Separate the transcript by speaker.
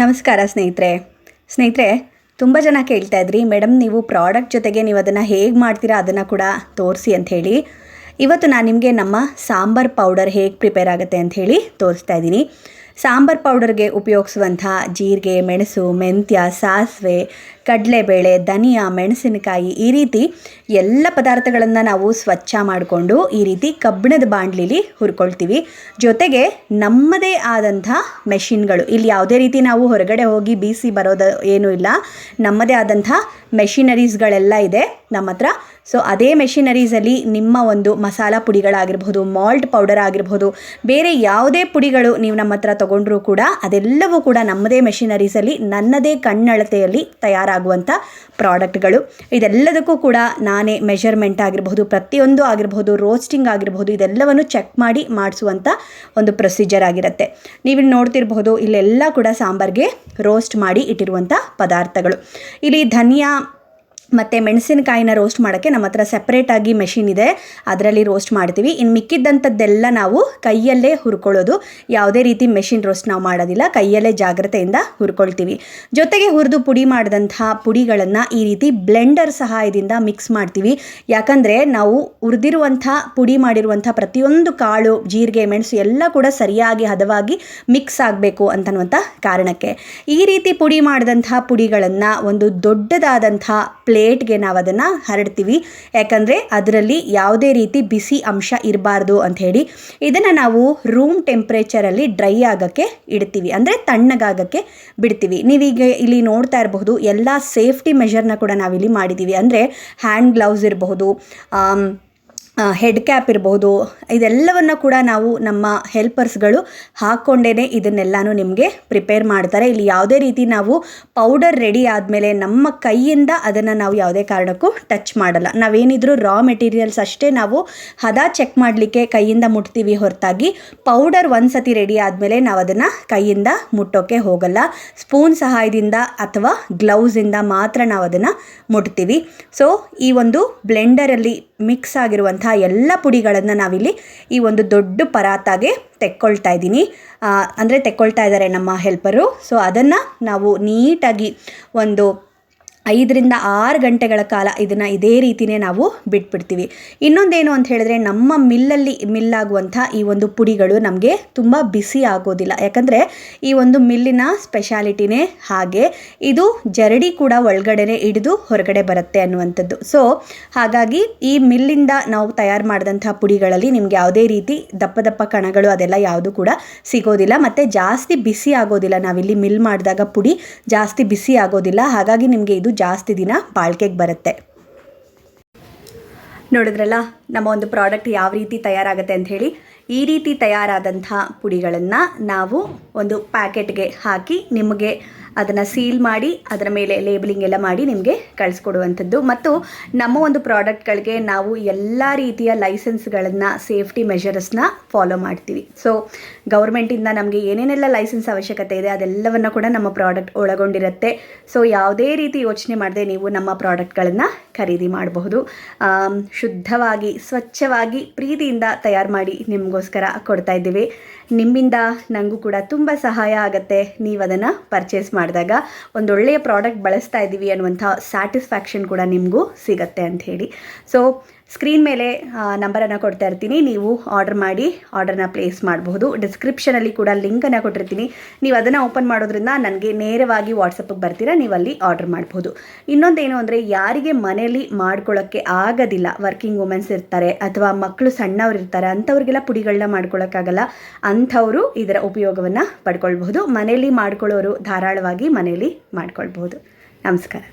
Speaker 1: ನಮಸ್ಕಾರ ಸ್ನೇಹಿತರೆ. ಸ್ನೇಹಿತರೆ, ತುಂಬ ಜನ ಕೇಳ್ತಾ ಇದ್ರಿ ಮೇಡಮ್ ನೀವು ಪ್ರಾಡಕ್ಟ್ ಜೊತೆಗೆ ನೀವು ಅದನ್ನು ಹೇಗೆ ಮಾಡ್ತೀರಾ? ಅದನ್ನು ಕೂಡ ತೋರಿಸಿ ಅಂಥೇಳಿ ಇವತ್ತು ನಾನು ನಿಮಗೆ ನಮ್ಮ ಸಾಂಬಾರ್ ಪೌಡರ್ ಹೇಗೆ ಪ್ರಿಪೇರ್ ಆಗುತ್ತೆ ಅಂಥೇಳಿ ತೋರಿಸ್ತಾ ಇದ್ದೀನಿ. ಸಾಂಬಾರ್ ಪೌಡರ್ಗೆ ಉಪಯೋಗಿಸುವಂಥ ಜೀರಿಗೆ, ಮೆಣಸು, ಮೆಂತ್ಯ, ಸಾಸಿವೆ, ಕಡಲೆಬೇಳೆ, ಧನಿಯಾ, ಮೆಣಸಿನಕಾಯಿ ಈ ರೀತಿ ಎಲ್ಲ ಪದಾರ್ಥಗಳನ್ನು ನಾವು ಸ್ವಚ್ಛ ಮಾಡಿಕೊಂಡು ಈ ರೀತಿ ಕಬ್ಬಿಣದ ಬಾಂಡ್ಲಿಲಿ ಹುರ್ಕೊಳ್ತೀವಿ. ಜೊತೆಗೆ ನಮ್ಮದೇ ಆದಂಥ ಮೆಷಿನ್ಗಳು. ಇಲ್ಲಿ ಯಾವುದೇ ರೀತಿ ನಾವು ಹೊರಗಡೆ ಹೋಗಿ ಬೀಸಿ ಬರೋದು ಏನೂ ಇಲ್ಲ. ನಮ್ಮದೇ ಆದಂಥ ಮೆಷಿನರೀಸ್ಗಳೆಲ್ಲ ಇದೆ ನಮ್ಮ ಹತ್ರ. ಸೊ, ಅದೇ ಮೆಷಿನರೀಸಲ್ಲಿ ನಿಮ್ಮ ಒಂದು ಮಸಾಲ ಪುಡಿಗಳಾಗಿರ್ಬೋದು, ಮಾಲ್ಟ್ ಪೌಡರ್ ಆಗಿರ್ಬೋದು, ಬೇರೆ ಯಾವುದೇ ಪುಡಿಗಳು ನೀವು ನಮ್ಮ ಹತ್ರ ತೊಗೊಂಡ್ರೂ ಕೂಡ ಅದೆಲ್ಲವೂ ಕೂಡ ನಮ್ಮದೇ ಮೆಷಿನರೀಸಲ್ಲಿ ನನ್ನದೇ ಕಣ್ಣಳತೆಯಲ್ಲಿ ತಯಾರಾಗುವಂಥ ಪ್ರಾಡಕ್ಟ್ಗಳು. ಇದೆಲ್ಲದಕ್ಕೂ ಕೂಡ ನಾನೇ ಮೆಷರ್ಮೆಂಟ್ ಆಗಿರಬಹುದು, ಪ್ರತಿಯೊಂದು ಆಗಿರಬಹುದು ರೋಸ್ಟಿಂಗ್ ಆಗಿರಬಹುದು, ಇದೆಲ್ಲವನ್ನು ಚೆಕ್ ಮಾಡಿ ಮಾಡಿಸುವಂಥ ಒಂದು ಪ್ರೊಸೀಜರ್ ಆಗಿರುತ್ತೆ. ನೀವು ನೋಡ್ತಿರ್ಬೋದು ಇಲ್ಲೆಲ್ಲ ಕೂಡ ಸಾಂಬಾರಿಗೆ ರೋಸ್ಟ್ ಮಾಡಿ ಇಟ್ಟಿರುವಂಥ ಪದಾರ್ಥಗಳು. ಇಲ್ಲಿ ಧನಿಯಾ ಮತ್ತು ಮೆಣಸಿನಕಾಯಿನ ರೋಸ್ಟ್ ಮಾಡೋಕ್ಕೆ ನಮ್ಮ ಹತ್ರ ಸೆಪ್ರೇಟಾಗಿ ಮೆಷಿನ್ ಇದೆ. ಅದರಲ್ಲಿ ರೋಸ್ಟ್ ಮಾಡ್ತೀವಿ. ಇನ್ನು ಮಿಕ್ಕಿದ್ದಂಥದ್ದೆಲ್ಲ ನಾವು ಕೈಯಲ್ಲೇ ಹುರ್ಕೊಳ್ಳೋದು. ಯಾವುದೇ ರೀತಿ ಮೆಷಿನ್ ರೋಸ್ಟ್ ನಾವು ಮಾಡೋದಿಲ್ಲ. ಕೈಯಲ್ಲೇ ಜಾಗ್ರತೆಯಿಂದ ಹುರ್ಕೊಳ್ತೀವಿ. ಜೊತೆಗೆ ಹುರಿದು ಪುಡಿ ಮಾಡಿದಂಥ ಪುಡಿಗಳನ್ನು ಈ ರೀತಿ ಬ್ಲೆಂಡರ್ ಸಹಾಯದಿಂದ ಮಿಕ್ಸ್ ಮಾಡ್ತೀವಿ. ಯಾಕಂದರೆ ನಾವು ಹುರಿದಿರುವಂಥ, ಪುಡಿ ಮಾಡಿರುವಂಥ ಪ್ರತಿಯೊಂದು ಕಾಳು, ಜೀರಿಗೆ, ಮೆಣಸು ಎಲ್ಲ ಕೂಡ ಸರಿಯಾಗಿ, ಹದವಾಗಿ ಮಿಕ್ಸ್ ಆಗಬೇಕು ಅಂತನ್ನುವಂಥ ಕಾರಣಕ್ಕೆ. ಈ ರೀತಿ ಪುಡಿ ಮಾಡಿದಂಥ ಪುಡಿಗಳನ್ನು ಒಂದು ದೊಡ್ಡದಾದಂಥ ಪ್ಲೇಟ್ಗೆ ನಾವು ಅದನ್ನು ಹರಡ್ತೀವಿ. ಯಾಕಂದರೆ ಅದರಲ್ಲಿ ಯಾವುದೇ ರೀತಿ ಬಿಸಿ ಅಂಶ ಇರಬಾರ್ದು ಅಂಥೇಳಿ ಇದನ್ನು ನಾವು ರೂಮ್ ಟೆಂಪ್ರೇಚರಲ್ಲಿ ಡ್ರೈ ಆಗೋಕ್ಕೆ ಇಡ್ತೀವಿ. ಅಂದರೆ ತಣ್ಣಗಾಗಕ್ಕೆ ಬಿಡ್ತೀವಿ. ನೀವೀಗ ಇಲ್ಲಿ ನೋಡ್ತಾ ಇರಬಹುದು, ಎಲ್ಲ ಸೇಫ್ಟಿ ಮೆಷರ್ನ ಕೂಡ ನಾವಿಲ್ಲಿ ಮಾಡಿದ್ದೀವಿ ಅಂದರೆ ಹ್ಯಾಂಡ್ ಗ್ಲೌಸ್ ಇರಬಹುದು ಹೆಡ್ ಕ್ಯಾಪ್ ಇರ್ಬೋದು, ಇದೆಲ್ಲವನ್ನು ಕೂಡ ನಾವು ನಮ್ಮ ಹೆಲ್ಪರ್ಸ್ಗಳು ಹಾಕ್ಕೊಂಡೇ ಇದನ್ನೆಲ್ಲನೂ ನಿಮಗೆ ಪ್ರಿಪೇರ್ ಮಾಡ್ತಾರೆ. ಇಲ್ಲಿ ಯಾವುದೇ ರೀತಿ ನಾವು ಪೌಡರ್ ರೆಡಿ ಆದಮೇಲೆ ನಮ್ಮ ಕೈಯಿಂದ ಅದನ್ನು ನಾವು ಯಾವುದೇ ಕಾರಣಕ್ಕೂ ಟಚ್ ಮಾಡಲ್ಲ. ನಾವೇನಿದ್ರೂ ರಾ ಮೆಟೀರಿಯಲ್ಸ್ ಅಷ್ಟೇ ನಾವು ಹದ ಚೆಕ್ ಮಾಡಲಿಕ್ಕೆ ಕೈಯಿಂದ ಮುಟ್ತೀವಿ ಹೊರತಾಗಿ. ಪೌಡರ್ ಒಂದು ಸತಿ ರೆಡಿ ಆದಮೇಲೆ ನಾವು ಅದನ್ನು ಕೈಯಿಂದ ಮುಟ್ಟೋಕ್ಕೆ ಹೋಗಲ್ಲ. ಸ್ಪೂನ್ ಸಹಾಯದಿಂದ ಅಥವಾ ಗ್ಲೌಸಿಂದ ಮಾತ್ರ ನಾವು ಅದನ್ನು ಮುಟ್ತೀವಿ. ಸೊ ಈ ಒಂದು ಬ್ಲೆಂಡರಲ್ಲಿ ಮಿಕ್ಸ್ ಆಗಿರುವಂಥ ಎಲ್ಲ ಪುಡಿಗಳನ್ನು ನಾವಿಲ್ಲಿ ಈ ಒಂದು ದೊಡ್ಡ ಪರಾತಾಗೆ ತೆಕ್ಕೊಳ್ತಾ ಇದ್ದೀನಿ. ಅಂದರೆ ತೆಕ್ಕೊಳ್ತಾ ಇದ್ದಾರೆ ನಮ್ಮ ಹೆಲ್ಪರು ಸೊ ಅದನ್ನು ನಾವು ನೀಟಾಗಿ ಒಂದು ಐದರಿಂದ ಆರು ಗಂಟೆಗಳ ಕಾಲ ಇದನ್ನು ಇದೇ ರೀತಿಯೇ ನಾವು ಬಿಟ್ಬಿಡ್ತೀವಿ. ಇನ್ನೊಂದೇನು ಅಂತ ಹೇಳಿದ್ರೆ ನಮ್ಮ ಮಿಲ್ಲಲ್ಲಿ ಮಿಲ್ಲಾಗುವಂಥ ಈ ಒಂದು ಪುಡಿಗಳು ನಮಗೆ ತುಂಬ ಬಿಸಿ ಆಗೋದಿಲ್ಲ. ಯಾಕಂದರೆ ಈ ಒಂದು ಮಿಲ್ಲಿನ ಸ್ಪೆಷಾಲಿಟಿನೇ ಹಾಗೆ. ಇದು ಜರಡಿ ಕೂಡ ಒಳಗಡೆನೆ ಹಿಡಿದು ಹೊರಗಡೆ ಬರುತ್ತೆ ಅನ್ನುವಂಥದ್ದು. ಸೊ, ಹಾಗಾಗಿ ಈ ಮಿಲ್ಲಿಂದ ನಾವು ತಯಾರು ಮಾಡಿದಂಥ ಪುಡಿಗಳಲ್ಲಿ ನಿಮ್ಗೆ ಯಾವುದೇ ರೀತಿ ದಪ್ಪ ದಪ್ಪ ಕಣಗಳು ಅದೆಲ್ಲ ಯಾವುದು ಕೂಡ ಸಿಗೋದಿಲ್ಲ. ಮತ್ತು ಜಾಸ್ತಿ ಬಿಸಿ ಆಗೋದಿಲ್ಲ. ನಾವಿಲ್ಲಿ ಮಿಲ್ ಮಾಡಿದಾಗ ಪುಡಿ ಜಾಸ್ತಿ ಬಿಸಿ ಆಗೋದಿಲ್ಲ. ಹಾಗಾಗಿ ನಿಮಗೆ ಇದು ಜಾಸ್ತಿ ದಿನ ಬಾಳ್ಕೆಗೆ ಬರುತ್ತೆ. ನೋಡಿದ್ರಲ್ಲ, ನಮ್ಮ ಒಂದು ಪ್ರಾಡಕ್ಟ್ ಯಾವ ರೀತಿ ತಯಾರಾಗುತ್ತೆ ಅಂತ ಹೇಳಿ, ಈ ರೀತಿ ತಯಾರಾದಂಥ ಪುಡಿಗಳನ್ನು ನಾವು ಒಂದು ಪ್ಯಾಕೆಟ್ಗೆ ಹಾಕಿ ನಿಮಗೆ ಅದನ್ನು ಸೀಲ್ ಮಾಡಿ, ಅದರ ಮೇಲೆ ಲೇಬಲಿಂಗ್ ಎಲ್ಲ ಮಾಡಿ ನಿಮಗೆ ಕಳಿಸ್ಕೊಡುವಂಥದ್ದು. ಮತ್ತು ನಮ್ಮ ಒಂದು ಪ್ರಾಡಕ್ಟ್ಗಳಿಗೆ ನಾವು ಎಲ್ಲ ರೀತಿಯ ಲೈಸೆನ್ಸ್ಗಳನ್ನು, ಸೇಫ್ಟಿ ಮೆಷರ್ಸ್ನ ಫಾಲೋ ಮಾಡ್ತೀವಿ. ಸೊ ಗೌರ್ಮೆಂಟಿಂದ ನಮಗೆ ಏನೇನೆಲ್ಲ ಲೈಸೆನ್ಸ್ ಅವಶ್ಯಕತೆ ಇದೆ, ಅದೆಲ್ಲವನ್ನು ಕೂಡ ನಮ್ಮ ಪ್ರಾಡಕ್ಟ್ ಒಳಗೊಂಡಿರುತ್ತೆ. ಸೊ ಯಾವುದೇ ರೀತಿ ಯೋಚನೆ ಮಾಡದೆ ನೀವು ನಮ್ಮ ಪ್ರಾಡಕ್ಟ್ಗಳನ್ನು ಖರೀದಿ ಮಾಡಬಹುದು. ಶುದ್ಧವಾಗಿ, ಸ್ವಚ್ಛವಾಗಿ ಪ್ರೀತಿಯಿಂದ ತಯಾರು ಮಾಡಿ ನಿಮಗೋಸ್ಕರ ಕೊಡ್ತಾ ಇದ್ದೀವಿ. ನಿಮ್ಮಿಂದ ನನಗೂ ಕೂಡ ತುಂಬ ಸಹಾಯ ಆಗುತ್ತೆ. ನೀವು ಅದನ್ನು ಪರ್ಚೇಸ್ ಮಾಡಿದಾಗ ಒಂದೊಳ್ಳೆಯ ಪ್ರಾಡಕ್ಟ್ ಬಳಸ್ತಾ ಇದ್ದೀವಿ ಅನ್ನುವಂಥ ಸ್ಯಾಟಿಸ್ಫ್ಯಾಕ್ಷನ್ ಕೂಡ ನಿಮಗೂ ಸಿಗತ್ತೆ ಅಂತ ಹೇಳಿ. ಸೊ ಸ್ಕ್ರೀನ್ ಮೇಲೆ ನಂಬರನ್ನು ಕೊಡ್ತಾ ಇರ್ತೀನಿ. ನೀವು ಆರ್ಡರ್ ಮಾಡಿ ಆರ್ಡರ್ನ ಪ್ಲೇಸ್ ಮಾಡಬಹುದು. ಡಿಸ್ಕ್ರಿಪ್ಷನಲ್ಲಿ ಕೂಡ ಲಿಂಕನ್ನು ಕೊಟ್ಟಿರ್ತೀನಿ. ನೀವು ಅದನ್ನು ಓಪನ್ ಮಾಡೋದ್ರಿಂದ ನನಗೆ ನೇರವಾಗಿ ವಾಟ್ಸಪ್ಪಿಗೆ ಬರ್ತೀರಾ, ನೀವು ಅಲ್ಲಿ ಆರ್ಡರ್ ಮಾಡ್ಬೋದು ಇನ್ನೊಂದೇನು ಅಂದರೆ, ಯಾರಿಗೆ ಮನೆಯಲ್ಲಿ ಮಾಡ್ಕೊಳ್ಳೋಕ್ಕೆ ಆಗೋದಿಲ್ಲ ವರ್ಕಿಂಗ್ ವುಮೆನ್ಸ್ ಇರ್ತಾರೆ, ಅಥವಾ ಮಕ್ಕಳು ಸಣ್ಣವ್ರು ಇರ್ತಾರೆ, ಅಂಥವ್ರಿಗೆಲ್ಲ ಪುಡಿಗಳನ್ನ ಮಾಡ್ಕೊಳ್ಳೋಕ್ಕಾಗಲ್ಲ ಅಂಥವರು ಇದರ ಉಪಯೋಗವನ್ನು ಪಡ್ಕೊಳ್ಬಹುದು. ಮನೆಯಲ್ಲಿ ಮಾಡ್ಕೊಳ್ಳೋರು ಧಾರಾಳವಾಗಿ ಮನೆಯಲ್ಲಿ ಮಾಡ್ಕೊಳ್ಬಹುದು. ನಮಸ್ಕಾರ.